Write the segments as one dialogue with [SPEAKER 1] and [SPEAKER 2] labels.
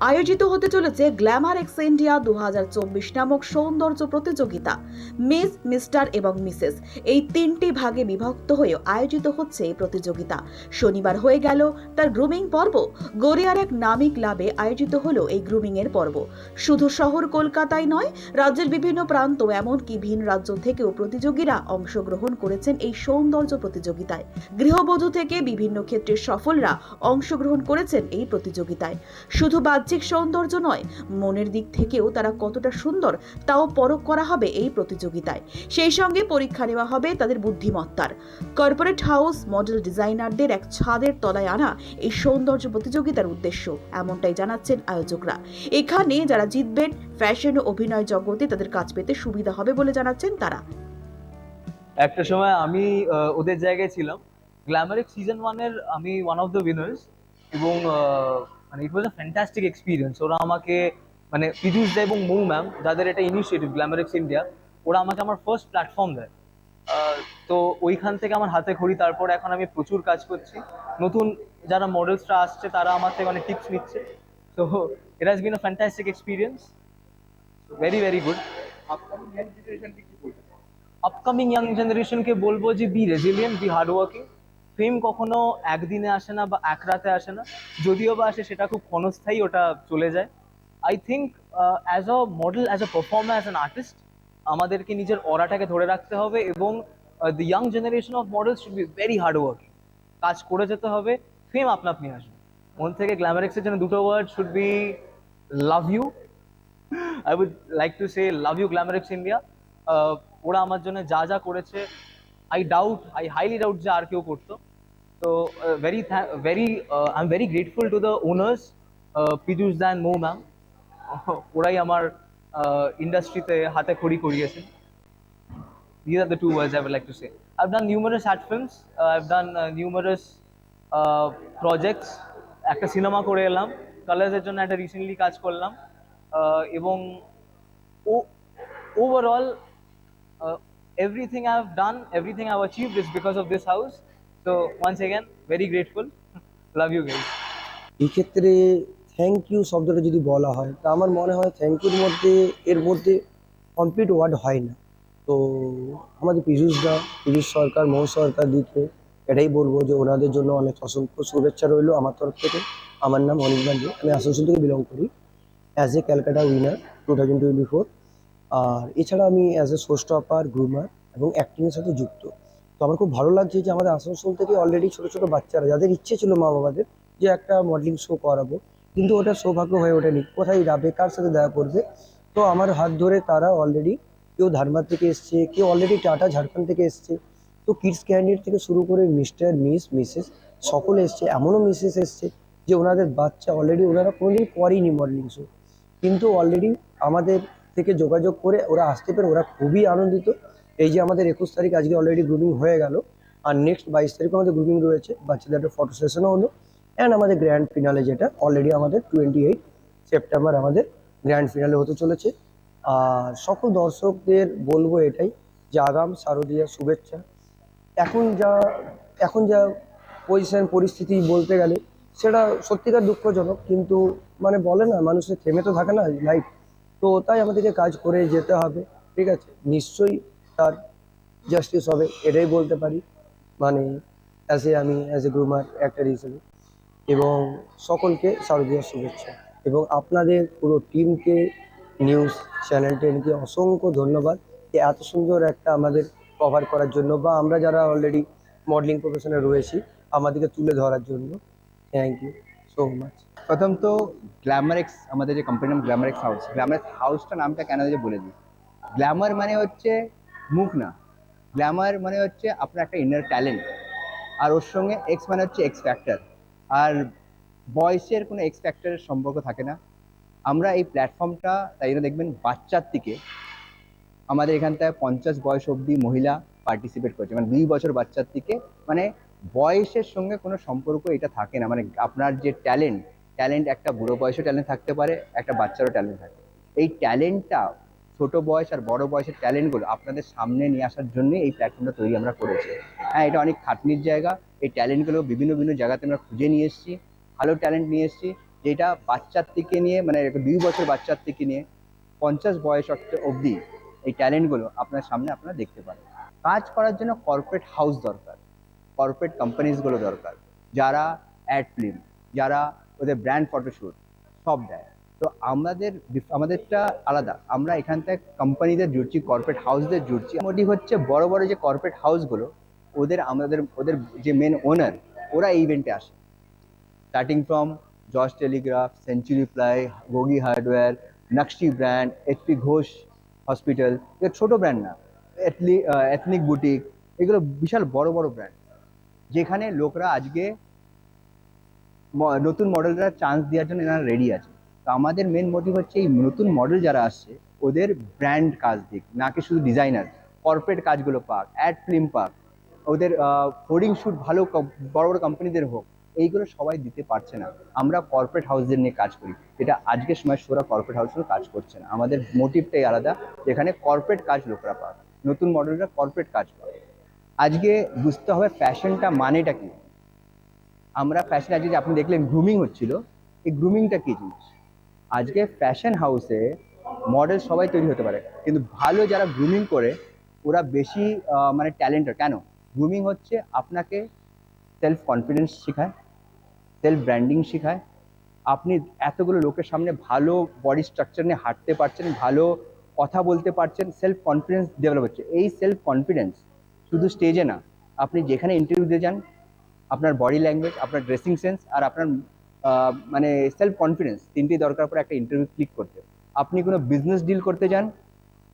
[SPEAKER 1] আয়োজিত হতে চলেছে গ্ল্যামার এক্স ইন্ডিয়া দু নামক সৌন্দর্য প্রতিযোগিতা। মিস, মিস্টার এবং মিসেস এই তিনটি ভাগে বিভক্ত হয়ে আয়োজিত হচ্ছে এই প্রতিযোগিতা। শনিবার হয়ে গেল তার গ্রুমিং পর্ব। গড়িয়ার এক নামী ক্লাবে আয়োজিত হলো এই গ্রুমিং এর পর্ব। শুধু শহর কলকাতায় নয়, রাজ্যের বিভিন্ন প্রান্ত এমনকি ভিন রাজ্য থেকেও প্রতিযোগীরা অংশগ্রহণ করেছেন এই সৌন্দর্য প্রতিযোগিতায়। গৃহবধূ থেকে বিভিন্ন ক্ষেত্রের সফলরা অংশগ্রহণ করেছেন এই প্রতিযোগিতায়। শুধু বাহ্যিক সৌন্দর্য নয়, মনের দিক থেকেও তারা কতটা সুন্দর তাও পরখ করা হবে এই প্রতিযোগিতায়। সেই সঙ্গে পরীক্ষা নেওয়া হবে তাদের বুদ্ধিমত্তার। কর্পোরেট হাউস মডেল ডিজাইনারদের এক ছাদের তলায় আনা এই সৌন্দর্য প্রতিযোগিতার উদ্দেশ্য, এমনটাই জানাচ্ছেন আয়োজকরা। এখানে যারা জিতবেন ফ্যাশন ও অভিনয় জগতে তাদের কাজ পেতে সুবিধা হবে বলে জানাচ্ছেন তারা।
[SPEAKER 2] একটা সময় আমি ওদের জায়গায় ছিলাম। গ্ল্যামারিক সিজন ওয়ানের আমি ওয়ান অফ দ্য উইনার্স এবং মানে ইট ওয়াজ আ ফ্যান্টাস্টিক এক্সপিরিয়েন্স ওরা আমাকে মানে পীযুষ দা এবং মৌ ম্যাম যাদের এটা ইনিশিয়েটিভ গ্ল্যামারিক্স ইন্ডিয়া ওরা আমাকে আমার ফার্স্ট প্ল্যাটফর্ম দেয়। তো ওইখান থেকে আমার হাতে খড়ি তারপর এখন আমি প্রচুর কাজ করছি। নতুন যারা মডেলসরা আসছে তারা আমার থেকে অনেক টিপস নিচ্ছে। তো it has been a fantastic experience very very good upcoming young জেনারেশনকে বলব যে be resilient be hardworking fame কখনো একদিনে আসে না বা এক রাতে আসে না, যদিও বা আসে, সেটা খুব ক্ষণস্থায়ী ওটা চলে যায়। I think as a model as a performer as an artist আমাদেরকে নিজের অরাটাকে ধরে রাখতে হবে এবং the young generation of models should be very hardworking কাজ করে যেতে হবে ফেম আপনা আপনি আসবে। মন থেকে গ্ল্যামারিক্সের জন্য দুটো word should be love you I would like to say love you Glamorix India ওরা আমার জন্য যা যা করেছে I doubt I highly doubt যে আর কেউ করতো তো very very I am very grateful to the owners Piyush then Mou ma'am ওরাই আমার ইন্ডাস্ট্রিতে হাতে খড়ি করিয়েছেন these are the two words I would like to say. I've done numerous art films. Uh, I've done uh. একটা cinema করে এলাম কালার্সের জন্য একটা রিসেন্টলি কাজ করলাম এবং overall everything I have done everything I achieved is because of this house so once again very grateful love you guys
[SPEAKER 3] এই ক্ষেত্রে থ্যাংক ইউ শব্দটা যদি বলা হয়, তা আমার মনে হয় থ্যাংক ইউর মধ্যে, এর মধ্যে কমপ্লিট ওয়ার্ড হয় না। তো আমাদের পীযুষদা, পীযুষ সরকার মৌ সরকার দিকে এটাই বলব যে ওনাদের জন্য অনেক অসংখ্য শুভেচ্ছা রইল আমার তরফ থেকে। আমার নাম অনিক গান্ধী আমি আসানসোল থেকে বিলং করি। As a Calcutta winner two thousand twenty four আর এছাড়া আমি as a show stopper groomer এবং অ্যাক্টিংয়ের সাথে যুক্ত। তো আমার খুব ভালো লাগছে যে আমাদের আসানসোল থেকে অলরেডি ছোটো ছোটো বাচ্চারা, যাদের ইচ্ছে ছিল মা বাবাদের, যে একটা মডেলিং শো করাবো, কিন্তু ওটা সৌভাগ্য হয়ে ওঠেনি। কোথায় যাবে, কার সাথে দেখা করবে? তো আমার হাত ধরে তারা অলরেডি কেউ ধারবাদ থেকে এসছে, কেউ অলরেডি টাটা ঝাড়খণ্ড থেকে এসছে। তো কিডস ক্যান্ডিডেট থেকে শুরু করে মিস্টার মিস মিসেস সকলে এসছে, এমনও মিসেস এসছে যে ওনাদের বাচ্চা অলরেডি ওনারা কোনোদিন করেনি মডেলিং শো কিন্তু অলরেডি আমাদের থেকে যোগাযোগ করে ওরা আসতে পেরে ওরা খুবই আনন্দিত। এই যে আমাদের একুশ তারিখ আজকে অলরেডি গ্রুমিং হয়ে গেল। আর নেক্সট বাইশ তারিখ আমাদের গ্রুমিং রয়েছে। বাচ্চাদের একটা ফটো সেশনও হলো। অ্যান্ড আমাদের গ্র্যান্ড ফিনালে যেটা অলরেডি আমাদের টোয়েন্টি এইট সেপ্টেম্বর আমাদের গ্র্যান্ড ফিনালে হতে চলেছে। আর সকল দর্শকদের বলব এটাই যে আগাম শারদীয়া শুভেচ্ছা। এখন যা এখন যা পজিশন পরিস্থিতি বলতে গেলে, সেটা সত্যিকার দুঃখজনক। কিন্তু মানে বলে না, মানুষের থেমে তো থাকে না লাইফ তো তাই আমাদেরকে কাজ করে যেতে হবে, ঠিক আছে? নিশ্চয়ই তার জাস্টিস হবে, এটাই বলতে পারি। মানে অ্যাজ এ আমি অ্যাজ এ গ্রুমার অ্যাক্টর হিসেবে। এবং সকলকে শারদীয় শুভেচ্ছা। এবং আপনাদের পুরো টিমকে নিউজ চ্যানেল টেনকে অসংখ্য ধন্যবাদ যে এত সুন্দর একটা আমাদের কভার করার জন্য বা আমরা যারা অলরেডি মডেলিং প্রফেশনে রয়েছি, আমাদেরকে তুলে ধরার জন্য। থ্যাংক ইউ সো মাচ
[SPEAKER 4] প্রথম তো গ্ল্যামারেক্স আমাদের যে কোম্পানির নাম গ্ল্যামারেক্স হাউস গ্ল্যামারেক্স হাউসটা নামটা কেন যে বলে দিই? গ্ল্যামার মানে হচ্ছে মুখ না। গ্ল্যামার মানে হচ্ছে আপনার একটা ইনার ট্যালেন্ট আর ওর সঙ্গে এক্স মানে হচ্ছে এক্স ফ্যাক্টর আর বয়সের কোনো এক্স ফ্যাক্টরের সম্পর্ক থাকে না। আমরা এই প্ল্যাটফর্মটা তাই জন্য দেখবেন বাচ্চার থেকে আমাদের এখানটায় পঞ্চাশ বয়স অবধি মহিলা পার্টিসিপেট করছে। মানে দুই বছর বাচ্চার থেকে মানে বয়সের সঙ্গে কোনো সম্পর্ক এটা থাকে না। মানে আপনার যে ট্যালেন্ট ট্যালেন্ট একটা বুড়ো বয়সেও ট্যালেন্ট থাকতে পারে, একটা বাচ্চারও ট্যালেন্ট থাকে এই ট্যালেন্টটা ছোট বয়স আর বড় বয়সের ট্যালেন্টগুলো আপনাদের সামনে নিয়ে আসার জন্য এই প্ল্যাটফর্মটা তৈরি আমরা করেছি। হ্যাঁ এটা অনেক খাটনির জায়গা। এই ট্যালেন্টগুলো বিভিন্ন বিভিন্ন জায়গাতে আমরা খুঁজে নিয়ে এসেছি। ভালো ট্যালেন্ট নিয়ে এসেছি। যেটা বাচ্চার থেকে নিয়ে মানে দুই বছর বাচ্চার থেকে নিয়ে পঞ্চাশ বয়স অবধি এই ট্যালেন্টগুলো আপনার সামনে আপনারা দেখতে পারেন। কাজ করার জন্য কর্পোরেট হাউস দরকার। কর্পোরেট কোম্পানিজগুলো দরকার। যারা অ্যাড ফিল্ম যারা ওদের ব্র্যান্ড ফটোশ্যুট সব দেয়। তো আমাদের আমাদেরটা আলাদা। আমরা এখান থেকে কোম্পানিদের জুড়ছি কর্পোরেট হাউসদের জুড়ছি। মোটিভ হচ্ছে বড় বড় যে কর্পোরেট হাউসগুলো ওদের আমাদের, ওদের যে মেন ওনার ওরা এই ইভেন্টে আসে। Starting from George Telegraph Century Ply Gogi hardware Nakshi brand HP Ghosh hospital এগুলো ছোটো ব্র্যান্ড না। এথলি এথনিক বুটিক এগুলো বিশাল বড় বড় ব্র্যান্ড যেখানে লোকরা আজকে নতুন মডেলরা চান্স দেওয়ার জন্য এনারা রেডি আছে। তো আমাদের মেন মোটিভ হচ্ছে এই নতুন মডেল যারা আসছে, ওদের ব্র্যান্ড কাজ দিক নাকি শুধু ডিজাইনার কর্পোরেট কাজগুলো পাক অ্যাড ফিল্ম পাক, ওদের হোর্ডিং শ্যুট ভালো বড় বড় কোম্পানিদের হোক, এইগুলো সবাই দিতে পারছে না। আমরা কর্পোরেট হাউসদের নিয়ে কাজ করি। এটা আজকের সময় সোরা কর্পোরেট হাউসগুলো কাজ করছে না। আমাদের মোটিভটাই আলাদা, যেখানে কর্পোরেট কাজ লোকরা পাক। নতুন মডেলরা কর্পোরেট কাজ পাক। আজকে বুঝতে হবে ফ্যাশনটা মানেটা কি? আমরা ফ্যাশন আজকে আপনি দেখলেন গ্রুমিং হচ্ছিল, এই গ্রুমিংটা কি জিনিস? আজকে ফ্যাশন হাউসে মডেল সবাই তৈরি হতে পারে, কিন্তু ভালো যারা গ্রুমিং করে, ওরা বেশি মানে ট্যালেন্টেড কেন? গ্রুমিং হচ্ছে আপনাকে সেলফ কনফিডেন্স শেখায় সেলফ ব্র্যান্ডিং শেখায়। আপনি এতগুলো লোকের সামনে ভালো বডি স্ট্রাকচার নিয়ে হাঁটতে পারছেন, ভালো কথা বলতে পারছেন সেলফ কনফিডেন্স ডেভেলপ হচ্ছে। এই সেলফ কনফিডেন্স শুধু স্টেজে না, আপনি যেখানে ইন্টারভিউ দিয়ে যান আপনার বডি ল্যাঙ্গুয়েজ আপনার ড্রেসিং সেন্স আর আপনার মানে সেলফ কনফিডেন্স তিনটি দরকার পড়ে একটা ইন্টারভিউ ক্লিক করতে। আপনি কোনো বিজনেস ডিল করতে যান,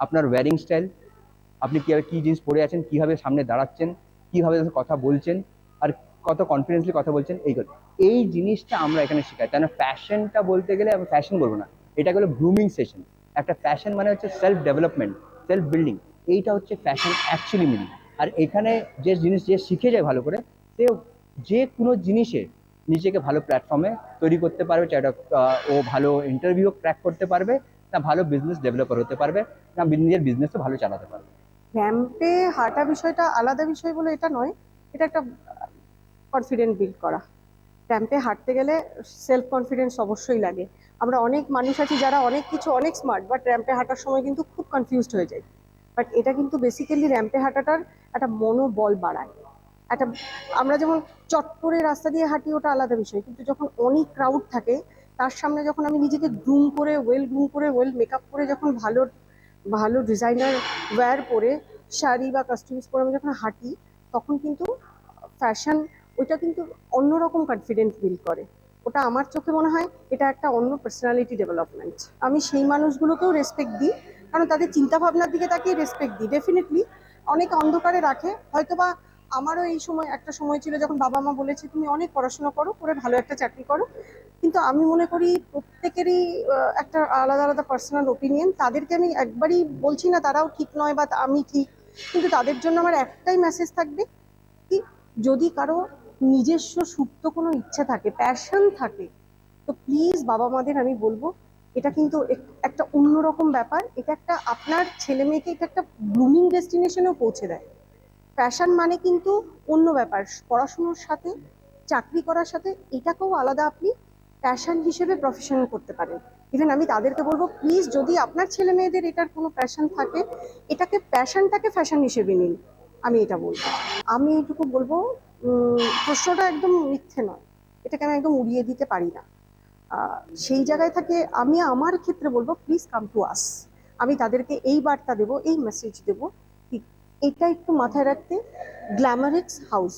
[SPEAKER 4] আপনার ওয়্যারিং স্টাইল আপনি কীভাবে কী জিনিস পরে আছেন, কীভাবে সামনে দাঁড়াচ্ছেন, কীভাবে কথা বলছেন আর কত কনফিডেন্সলি কথা বলছেন, এই এইগুলো এই জিনিসটা আমরা এখানে শেখাই। কেন ফ্যাশনটা বলতে গেলে আমি ফ্যাশন বলব না। এটা হলো গ্রুমিং সেশন একটা ফ্যাশন মানে হচ্ছে সেলফ ডেভেলপমেন্ট সেলফ বিল্ডিং এইটা হচ্ছে ফ্যাশন অ্যাকচুয়ালি মিনিং আর এখানে যে জিনিস যে শিখে যায় ভালো করে সে যে কোনো জিনিসে নিজেকে ভালো প্ল্যাটফর্মে তৈরি করতে পারবে সেটা ও ভালো ইন্টারভিউ ক্র্যাক করতে পারবে, না ভালো বিজনেস ডেভেলপার হতে পারবে, না নিজের বিজনেসও ভালো চালাতে পারবে।
[SPEAKER 5] র্যাম্পে হাঁটা বিষয়টা আলাদা বিষয় বলে এটা নয়, এটা একটা কনফিডেন্ট বিল্ড করা। র্যাম্পে হাঁটতে গেলে সেলফ কনফিডেন্স অবশ্যই লাগে। আমরা অনেক মানুষ আছি যারা অনেক কিছু, অনেক স্মার্ট বাট র্যাম্পে হাঁটার সময় কিন্তু খুব কনফিউজড হয়ে যায়। বাট এটা কিন্তু বেসিক্যালি র্যাম্পে হাঁটাটার একটা মনোবল বাড়ায়। একটা, আমরা যেমন চট করে রাস্তা দিয়ে হাঁটি, ওটা আলাদা বিষয়। কিন্তু যখন অনেক ক্রাউড থাকে, তার সামনে যখন আমি নিজেকে গ্রুম করে ওয়েল গ্রুম করে ওয়েল মেকআপ করে, যখন ভালো ভালো ডিজাইনার ওয়্যার পরে, শাড়ি বা কাস্টমস পরে আমি যখন হাঁটি, তখন কিন্তু ফ্যাশন ওইটা কিন্তু অন্যরকম কনফিডেন্ট বিল্ড করে। ওটা আমার চোখে মনে হয় এটা একটা অন্য পার্সোনালিটি ডেভেলপমেন্ট আমি সেই মানুষগুলোকেও রেসপেক্ট দিই, কারণ তাদের চিন্তাভাবনার দিকে তাকিয়ে রেসপেক্ট দিই। ডেফিনেটলি অনেক অন্ধকারে রাখে, হয়তোবা আমারও এই সময়, একটা সময় ছিল যখন বাবা মা বলেছে, তুমি অনেক পড়াশোনা করো, করে ভালো একটা চাকরি করো। কিন্তু আমি মনে করি প্রত্যেকেরই একটা আলাদা আলাদা পার্সোনাল ওপিনিয়ন তাদেরকে আমি একবারই বলছি না, তারাও ঠিক নয় বা আমি ঠিক। কিন্তু তাদের জন্য আমার একটাই মেসেজ থাকবে কি, যদি কারও নিজস্ব সুপ্ত কোনো ইচ্ছা থাকে প্যাশন থাকে, তো প্লিজ বাবা মাদের আমি বলব, এটা কিন্তু এক- একটা অন্যরকম ব্যাপার। এটা একটা আপনার ছেলে মেয়েকে এটা একটা গ্রুমিং ডেস্টিনেশনেও পৌঁছে দেয়। ফ্যাশন মানে কিন্তু অন্য ব্যাপার। পড়াশুনোর সাথে, চাকরি করার সাথে এটাকেও আলাদা আপনি প্যাশন হিসেবে প্রফেশন করতে পারেন। ইভেন আমি তাদেরকে বলব প্লিজ যদি আপনার ছেলে মেয়েদের এটার কোনো প্যাশন থাকে, এটাকে প্যাশনটাকে ফ্যাশন হিসেবে নিন। আমি এটা বলব। আমি এইটুকু বলব প্রশ্নটা একদম মিথ্যে নয়। এটাকে আমি একদম উড়িয়ে দিতে পারি না। সেই জায়গায় থেকে, আমি আমার ক্ষেত্রে বলব প্লিজ কাম টু আস আমি তাদেরকে এই বার্তা দেবো, এই মেসেজ দেবো এটা একটু মাথায় রাখতে, Glamorix house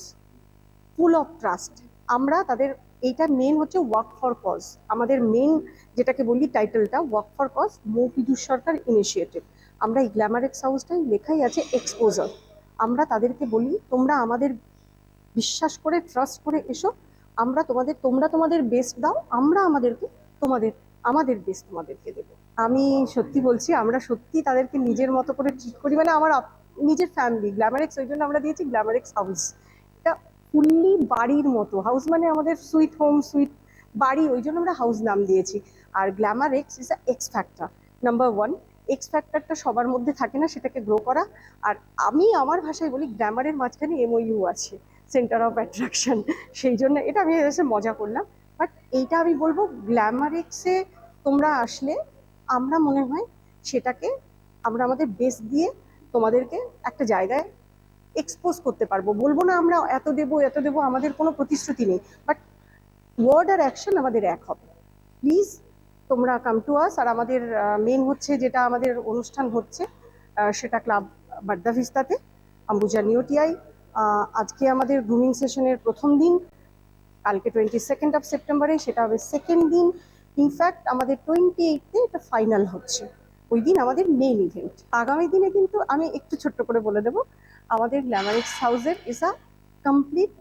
[SPEAKER 5] full of trust আমরা তাদের এইটা মেন হচ্ছে ওয়ার্ক ফর কজ আমাদের মেন যেটাকে বলি টাইটেলটা ওয়ার্ক ফর কজ মৌপিদুর সরকার ইনিশিয়েটিভ আমরা এই গ্ল্যামারিক্স হাউসটাই লেখাই আছে এক্সপোজার আমরা তাদেরকে বলি, তোমরা আমাদের বিশ্বাস করে ট্রাস্ট করে এসো। আমরা তোমাদের, তোমরা তোমাদের বেস্ট দাও, আমরা আমাদেরকে তোমাদের, আমাদের বেস্ট তোমাদেরকে দেবো। আমি সত্যি বলছি, আমরা সত্যি তাদেরকে নিজের মতো করে ট্রিট করি মানে আমার নিজের ফ্যামিলি গ্ল্যামারেক্স ওই জন্য আমরা দিয়েছি গ্ল্যামারেক্স হাউস এটা ফুললি বাড়ির মতো। হাউস মানে আমাদের সুইট হোম সুইট বাড়ি, ওই জন্য আমরা হাউস নাম দিয়েছি। আর Glamorix is a X factor number one X ফ্যাক্টরটা সবার মধ্যে থাকে না, সেটাকে গ্রো করা। আর আমি আমার ভাষায় বলি গ্ল্যামারের মাঝখানে এমওইউ আছে সেন্টার অফ অ্যাট্রাকশন সেই জন্য এটা আমি এসে মজা করলাম। বাট এইটা আমি বলব গ্ল্যামারেক্সে তোমরা আসলে আমরা মনে হয় সেটাকে আমরা আমাদের বেস্ট দিয়ে তোমাদেরকে একটা জায়গায় এক্সপোজ করতে পারব। বলব না আমরা এত দেবো এত দেবো, আমাদের কোনো প্রতিশ্রুতি নেই। বাট ওয়ার্ড আর অ্যাকশন আমাদের এক হবে। প্লিজ তোমরা কাম টু আস আর আমাদের মেন হচ্ছে যেটা আমাদের অনুষ্ঠান হচ্ছে সেটা ক্লাব বাড্ডা ভিস্তাতে আম্বুজা নিউটিআই আজকে আমাদের গ্রুমিং সেশনের প্রথম দিন। কালকে টোয়েন্টি সেকেন্ড অফ সেপ্টেম্বরে সেটা হবে সেকেন্ড দিন। ইনফ্যাক্ট আমাদের টোয়েন্টি এইটে এটা ফাইনাল হচ্ছে। ওই দিন আমাদের মেইন ইভেন্ট আগামী দিনে কিন্তু আমি একটু ছোট্ট করে বলে দেবো, আমাদের গ্ল্যামারিক্স হাউসের ইস আ কমপ্লিট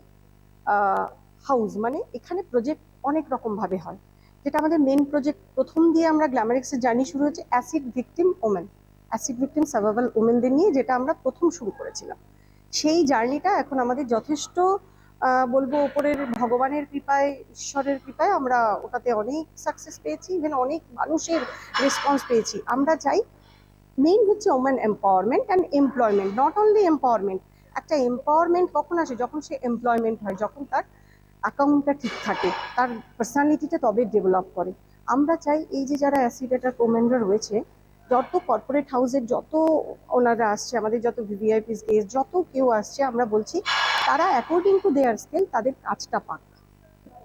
[SPEAKER 5] হাউস মানে এখানে প্রজেক্ট অনেক রকমভাবে হয়। যেটা আমাদের মেন প্রজেক্ট প্রথম দিয়ে আমরা গ্ল্যামারিক্সের জার্নি শুরু হয়েছে acid victim women acid victim survival ওমেনদের নিয়ে, যেটা আমরা প্রথম শুরু করেছিলাম। সেই জার্নিটা এখন আমাদের যথেষ্ট বলব ওপরের ভগবানের কৃপায়, ঈশ্বরের কৃপায় আমরা ওটাতে অনেক সাকসেস পেয়েছি ইভেন অনেক মানুষের রেসপন্স পেয়েছি। আমরা চাই মেইন হচ্ছে women empowerment and employment not only empowerment একটা এম্পাওয়ারমেন্ট কখন আসে? যখন সে এমপ্লয়মেন্ট হয়, যখন তার অ্যাকাউন্টটা ঠিক থাকে, তার পার্সোনালিটিটা তবে ডেভেলপ করে। আমরা চাই এই যে যারা অ্যাসিডেটার ওমেনরা রয়েছে, যত কর্পোরেট হাউসের যত ওনারা আসছে, আমাদের যত ভিভিআইপিস গেস্ট যত কেউ আসছে, আমরা বলছি তারা অ্যাকর্ডিং টু দেয়ার স্কেল তাদের কাজটা পাক।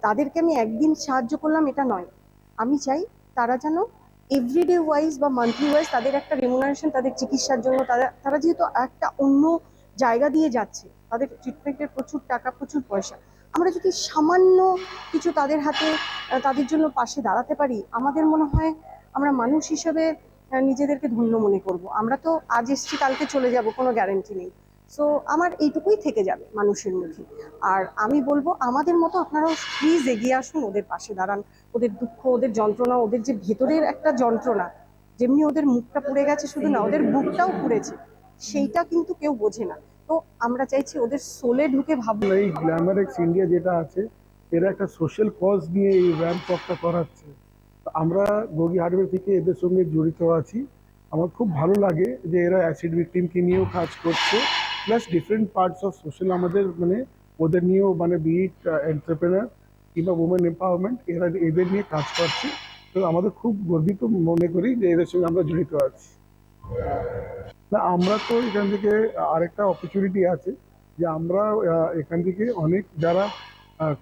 [SPEAKER 5] তাদেরকে আমি একদিন সাহায্য করলাম, এটা নয়। আমি চাই তারা যেন এভরিডে ওয়াইজ বা মান্থলি ওয়াইজ তাদের একটা রেমুনারেশন তাদের চিকিৎসার জন্য তারা তারা যেহেতু একটা অন্য জায়গা দিয়ে যাচ্ছে, তাদের ট্রিটমেন্টের প্রচুর টাকা, প্রচুর পয়সা। আমরা যদি সামান্য কিছু তাদের হাতে তাদের জন্য পাশে দাঁড়াতে পারি, আমাদের মনে হয় আমরা মানুষ হিসেবে নিজেদেরকে ধন্য মনে করব। আমরা তো আজ এসছি, কালকে চলে যাব, কোনো গ্যারেন্টি নেই। সো আমার এইটুকুই থেকে যাবে মানুষের মুখে। আর আমি বলব, আমাদের মতো আপনারাও প্লিজ এগিয়ে আসুন, ওদের পাশে দাঁড়ান, ওদের দুঃখ, ওদের যন্ত্রণা, ওদের যে ভেতরের একটা যন্ত্রণা, যেমনি ওদের মুখটা পুড়ে গেছে শুধু না, ওদের বুকটাও পুড়েছে, সেইটা কিন্তু কেউ বোঝে না। তো আমরা চাইছি ওদের সোলে ঢুকে ভাববো
[SPEAKER 6] এই গ্ল্যামারেক্স ইন্ডিয়া যেটা আছে, এরা একটা সোশ্যাল কজ নিয়ে এই র্যাম্প ওয়াকটা করাচ্ছে। আমরা গগি হার্ডওয়্যার থেকে এদের সঙ্গে জড়িত আছি। আমার খুব ভালো লাগে যে এরা অ্যাসিড ভিকটিমকে নিয়েও কাজ করছে। Plus different parts of social আমাদের মানে ওদের নিয়েও মানে বিট এন্টারপ্রেনার কিংবা উমেন এম্পাওয়ারমেন্ট এরা এদের নিয়ে কাজ করছে। তো আমাদের খুব গর্বিত মনে করি যে এদের সঙ্গে আমরা জড়িত আছি। না, আমরা তো এখান থেকে আরেকটা অপরচুনিটি আছে যে আমরা এখান থেকে অনেক যারা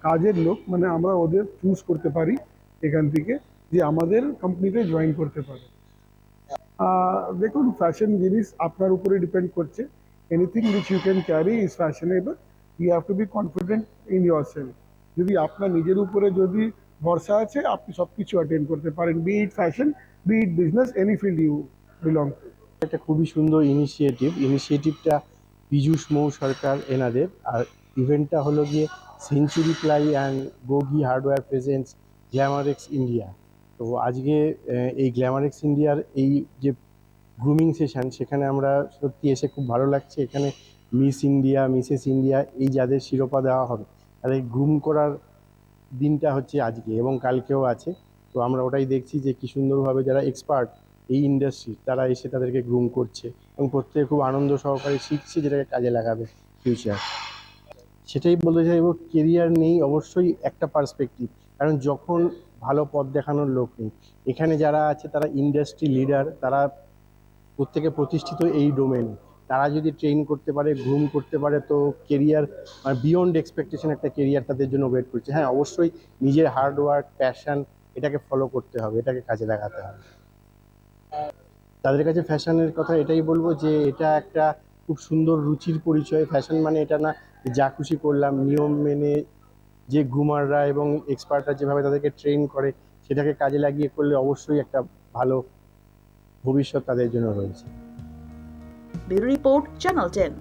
[SPEAKER 6] কাজের লোক মানে আমরা ওদের চুজ করতে পারি এখান থেকে যে আমাদের কোম্পানিতে জয়েন করতে পারে। দেখুন ফ্যাশন জিনিস আপনার উপরে ডিপেন্ড করছে। Anything which you can carry is fashionable you have to be confident in yourself যদি আপনার নিজের উপরে যদি ভরসা আছে, আপনি সব কিছু অ্যাটেন্ড করতে পারেন be it fashion be it business any field you belong to
[SPEAKER 7] একটা খুবই সুন্দর ইনিশিয়েটিভ ইনিশিয়েটিভটা পীযূষ মৌ সরকার এনাদের। আর ইভেন্টটা হলো গিয়ে Century Ply and Gogi hardware presents Glamorix India তো আজকে এই গ্ল্যামারেক্স ইন্ডিয়ার এই যে গ্রুমিং সেশন সেখানে আমরা সত্যি এসে খুব ভালো লাগছে। এখানে মিস ইন্ডিয়া মিসেস ইন্ডিয়া এই যাদের শিরোপা দেওয়া হবে, তাদের গ্রুম করার দিনটা হচ্ছে আজকে এবং কালকেও আছে। তো আমরা ওটাই দেখছি যে কী সুন্দরভাবে যারা এক্সপার্ট এই ইন্ডাস্ট্রি তারা এসে তাদেরকে গ্রুম করছে এবং প্রত্যেকে খুব আনন্দ সহকারে শিখছে যেটাকে কাজে লাগাবে ফিউচার সেটাই বলতে চাইব কেরিয়ার নেই অবশ্যই একটা পার্সপেক্টিভ কারণ যখন ভালো পথ দেখানোর লোক নেই। এখানে যারা আছে, তারা ইন্ডাস্ট্রি লিডার তারা প্রত্যেকে প্রতিষ্ঠিত এই ডোমেন তারা যদি ট্রেন করতে পারে গ্রুম করতে পারে, তো কেরিয়ার মানে বিয়ন্ড এক্সপেকটেশন একটা কেরিয়ার তাদের জন্য ওয়েট করছে। হ্যাঁ অবশ্যই নিজের হার্ড ওয়ার্ক প্যাশন এটাকে ফলো করতে হবে, এটাকে কাজে লাগাতে হবে। তাদের কাছে ফ্যাশনের কথা এটাই বলব যে, এটা একটা খুব সুন্দর রুচির পরিচয়। ফ্যাশন মানে এটা না যা খুশি করলাম, নিয়ম মেনে যে ঘুমাররা এবং এক্সপার্টরা যেভাবে তাদেরকে ট্রেন করে, সেটাকে কাজে লাগিয়ে করলে অবশ্যই একটা ভালো ভবিষ্যৎ তাদের জন্য রয়েছে।
[SPEAKER 1] Report channel ten.